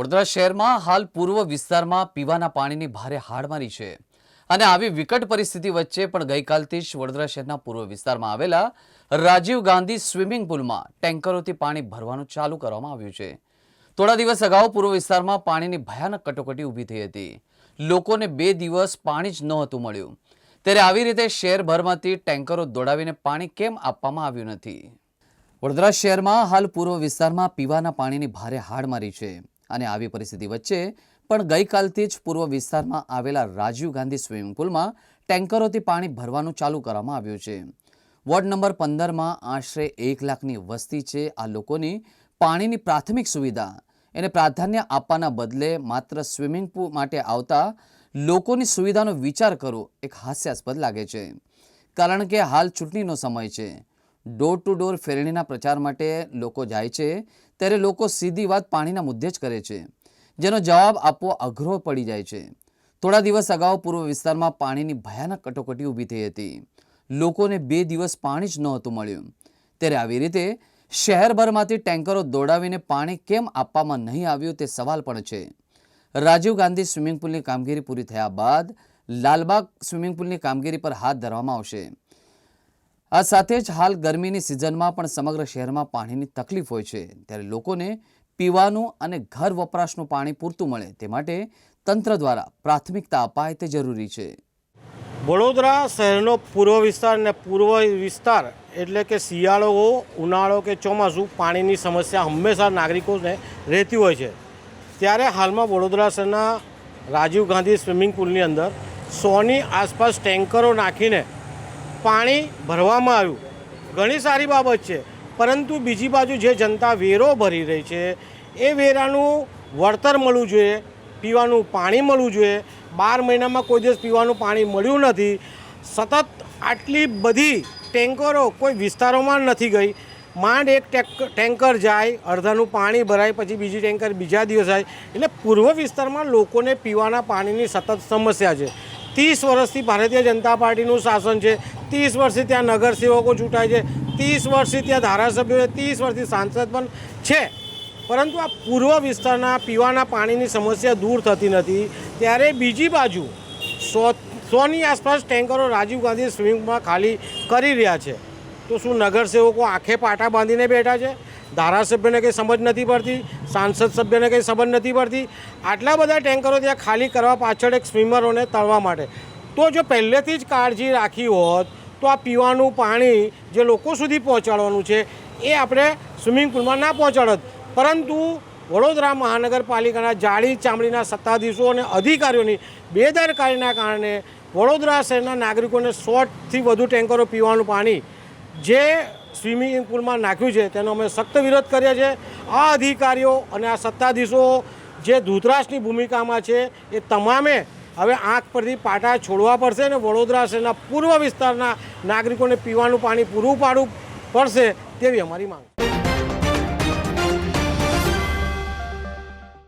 વડોદરા શહેરમાં હાલ પૂર્વ વિસ્તારમાં પીવાના પાણીની ભારે હાડમારી છે. અને આવી વિકટ પરિસ્થિતિ વચ્ચે પણ ગઈકાલથી જ વડોદરા શહેરના પૂર્વ વિસ્તારમાં આવેલા રાજીવ ગાંધી સ્વિમિંગ પુલમાં ટેન્કરોથી પાણી ભરવાનું ચાલુ કરવામાં આવ્યું છે. થોડા દિવસ અગાઉ પૂર્વ વિસ્તારમાં પાણીની ભયાનક કટોકટી ઊભી થઈ હતી. લોકોને બે દિવસ પાણી જ નહોતું મળ્યું. ત્યારે આવી રીતે શહેરભરમાંથી ટેન્કરો દોડાવીને પાણી કેમ આપવામાં આવ્યું નથી? વડોદરા શહેરમાં હાલ પૂર્વ વિસ્તારમાં પીવાના પાણીની ભારે હાડમારી છે. અને આવી પરિસ્થિતિ વચ્ચે પણ ગઈકાલથી જ પૂર્વ વિસ્તારમાં આવેલા રાજીવ ગાંધી સ્વિમિંગ પુલમાં ટેન્કરોથી પાણી ભરવાનું ચાલુ કરવામાં આવ્યું છે. વોર્ડ નંબર પંદરમાં આશરે એક લાખની વસ્તી છે. આ લોકોની પાણીની પ્રાથમિક સુવિધા એને પ્રાધાન્ય આપવાના બદલે માત્ર સ્વિમિંગ પુલ માટે આવતા લોકોની સુવિધાનો વિચાર કરવો એક હાસ્યાસ્પદ લાગે છે. કારણ કે હાલ ચૂંટણીનો સમય છે. ડોર ટુ ડોર ફેરણીના પ્રચાર માટે લોકો જાય છે, ત્યારે લોકો સીધી વાત પાણીના મુદ્દે જ કરે છે, જેનો જવાબ આપવો અઘરો પડી જાય છે. થોડા દિવસ અગાઉ પૂર્વ વિસ્તારમાં પાણીની ભયાનક કટોકટી ઊભી થઈ હતી. લોકોને બે દિવસ પાણી જ નહોતું મળ્યું. ત્યારે આવી રીતે શહેરભરમાંથી ટેન્કરો દોડાવીને પાણી કેમ આપવામાં નહીં આવ્યું તે સવાલ પણ છે. રાજીવ ગાંધી સ્વિમિંગ પુલની કામગીરી પૂરી થયા બાદ લાલબાગ સ્વિમિંગ પુલની કામગીરી પર હાથ ધરવામાં આવશે. આ સાથે જ હાલ ગરમીની સિઝનમાં પણ સમગ્ર શહેરમાં પાણીની તકલીફ હોય છે. ત્યારે લોકોને પીવાનું અને ઘર વપરાશનું પાણી પૂરતું મળે તે માટે તંત્ર દ્વારા પ્રાથમિકતા અપાય તે જરૂરી છે. વડોદરા શહેરનો પૂર્વ વિસ્તાર અને પૂર્વ વિસ્તાર એટલે કે શિયાળો, ઉનાળો કે ચોમાસું પાણીની સમસ્યા હંમેશા નાગરિકોને રહેતી હોય છે. ત્યારે હાલમાં વડોદરા શહેરના રાજીવ ગાંધી સ્વિમિંગ પુલની અંદર સોની આસપાસ ટેન્કરો નાખીને પાણી ભરવામાં આવ્યું. ઘણી સારી બાબત છે. પરંતુ બીજી બાજુ જે જનતા વેરો ભરી રહી છે, એ વેરાનું વળતર મળવું જોઈએ, પીવાનું પાણી મળવું જોઈએ. બાર મહિનામાં કોઈ દિવસ પીવાનું પાણી મળ્યું નથી. સતત આટલી બધી ટેન્કરો કોઈ વિસ્તારોમાં નથી ગઈ. માંડ એક ટેન્કર જાય અડધાનું પાણી ભરાય, પછી બીજી ટેન્કર બીજા દિવસ જાય. એટલે પૂર્વ વિસ્તારમાં લોકોને પીવાના પાણીની સતત સમસ્યા છે. ત્રીસ વર્ષથી ભારતીય જનતા પાર્ટીનું શાસન છે. ત્રીસ વર્ષથી ત્યાં નગરસેવકો ચૂંટાય છે. ત્રીસ વર્ષથી ત્યાં ધારાસભ્યો છે ત્રીસ વર્ષથી સાંસદ પણ છે. પરંતુ આ પૂર્વ વિસ્તારના પીવાના પાણીની સમસ્યા દૂર થતી નથી. ત્યારે બીજી બાજુ સો, સોની આસપાસ ટેન્કરો રાજીવ ગાંધી સ્વિમિંગમાં ખાલી કરી રહ્યા છે. તો શું નગરસેવકો આંખે પાટા બાંધીને બેઠા છે? ધારાસભ્યને કંઈ સમજ નથી પડતી, સાંસદ સભ્યને કંઈ સમજ નથી પડતી. આટલા બધા ટેન્કરો ત્યાં ખાલી કરવા પાછળ એક સ્વિમરોને તળવા માટે. તો જો પહેલેથી જ કાળજી રાખી હોત, તો આ પીવાનું પાણી જે લોકો સુધી પહોંચાડવાનું છે, એ આપણે સ્વિમિંગ પુલમાં ના પહોંચાડત. પરંતુ વડોદરા મહાનગરપાલિકાના જાળી ચામડીના સત્તાધીશો અને અધિકારીઓની બેદરકારીના કારણે વડોદરા શહેરના નાગરિકોને સોથી વધુ ટેન્કરો પીવાનું પાણી, જે સ્વિમિંગ પુલમાં નાખ્યું છે, તેનો અમે સખ્ત વિરોધ કરીએ છીએ આ અધિકારીઓ અને આ સત્તાધીશો જે ધૂતરાશની ભૂમિકામાં છે, એ તમામે હવે આંખ પરથી પાટા છોડવા પડશે અને વડોદરા શહેરના પૂર્વ વિસ્તારના નાગરિકોને પીવાનું પાણી પૂરું પાડવું પડશે તેવી અમારી માંગ